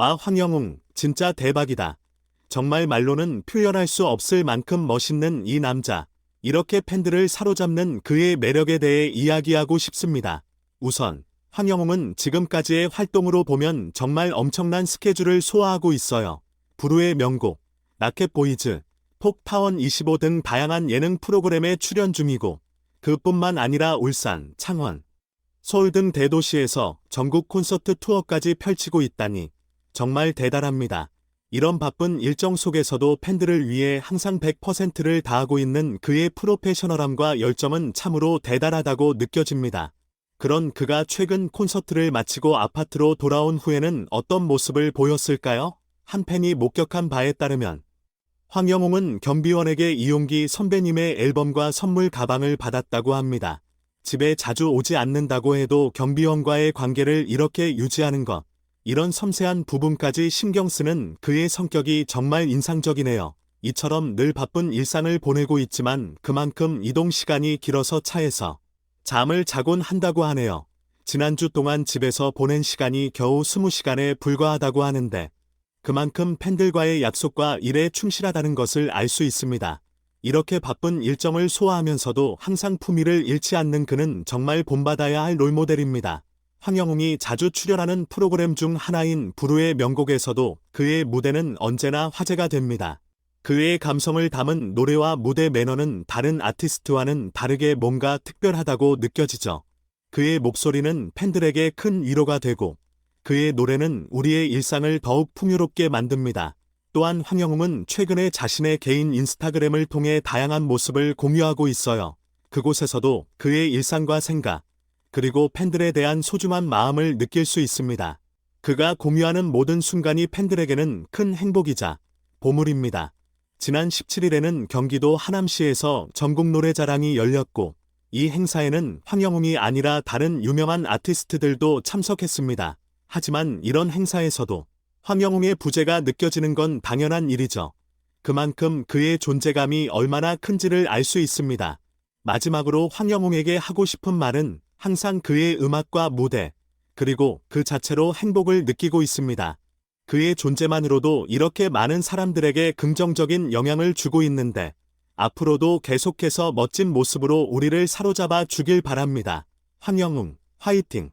와 황영웅 진짜 대박이다. 정말 말로는 표현할 수 없을 만큼 멋있는 이 남자. 이렇게 팬들을 사로잡는 그의 매력에 대해 이야기하고 싶습니다. 우선 황영웅은 지금까지의 활동으로 보면 정말 엄청난 스케줄을 소화하고 있어요. 부르의 명곡, 라켓 보이즈, 폭파원 25 등 다양한 예능 프로그램에 출연 중이고 그뿐만 아니라 울산, 창원, 서울 등 대도시에서 전국 콘서트 투어까지 펼치고 있다니 정말 대단합니다. 이런 바쁜 일정 속에서도 팬들을 위해 항상 100%를 다하고 있는 그의 프로페셔널함과 열정은 참으로 대단하다고 느껴집니다. 그런 그가 최근 콘서트를 마치고 아파트로 돌아온 후에는 어떤 모습을 보였을까요? 한 팬이 목격한 바에 따르면 황영웅은 경비원에게 이용기 선배님의 앨범과 선물 가방을 받았다고 합니다. 집에 자주 오지 않는다고 해도 경비원과의 관계를 이렇게 유지하는 것. 이런 섬세한 부분까지 신경 쓰는 그의 성격이 정말 인상적이네요. 이처럼 늘 바쁜 일상을 보내고 있지만 그만큼 이동 시간이 길어서 차에서 잠을 자곤 한다고 하네요. 지난주 동안 집에서 보낸 시간이 겨우 20시간에 불과하다고 하는데 그만큼 팬들과의 약속과 일에 충실하다는 것을 알 수 있습니다. 이렇게 바쁜 일정을 소화하면서도 항상 품위를 잃지 않는 그는 정말 본받아야 할 롤모델입니다. 황영웅이 자주 출연하는 프로그램 중 하나인 부르의 명곡에서도 그의 무대는 언제나 화제가 됩니다. 그의 감성을 담은 노래와 무대 매너는 다른 아티스트와는 다르게 뭔가 특별하다고 느껴지죠. 그의 목소리는 팬들에게 큰 위로가 되고 그의 노래는 우리의 일상을 더욱 풍요롭게 만듭니다. 또한 황영웅은 최근에 자신의 개인 인스타그램을 통해 다양한 모습을 공유하고 있어요. 그곳에서도 그의 일상과 생각, 그리고 팬들에 대한 소중한 마음을 느낄 수 있습니다. 그가 공유하는 모든 순간이 팬들에게는 큰 행복이자 보물입니다. 지난 17일에는 경기도 하남시에서 전국 노래자랑이 열렸고 이 행사에는 황영웅이 아니라 다른 유명한 아티스트들도 참석했습니다. 하지만 이런 행사에서도 황영웅의 부재가 느껴지는 건 당연한 일이죠. 그만큼 그의 존재감이 얼마나 큰지를 알 수 있습니다. 마지막으로 황영웅에게 하고 싶은 말은 항상 그의 음악과 무대, 그리고 그 자체로 행복을 느끼고 있습니다. 그의 존재만으로도 이렇게 많은 사람들에게 긍정적인 영향을 주고 있는데, 앞으로도 계속해서 멋진 모습으로 우리를 사로잡아 주길 바랍니다. 황영웅, 화이팅!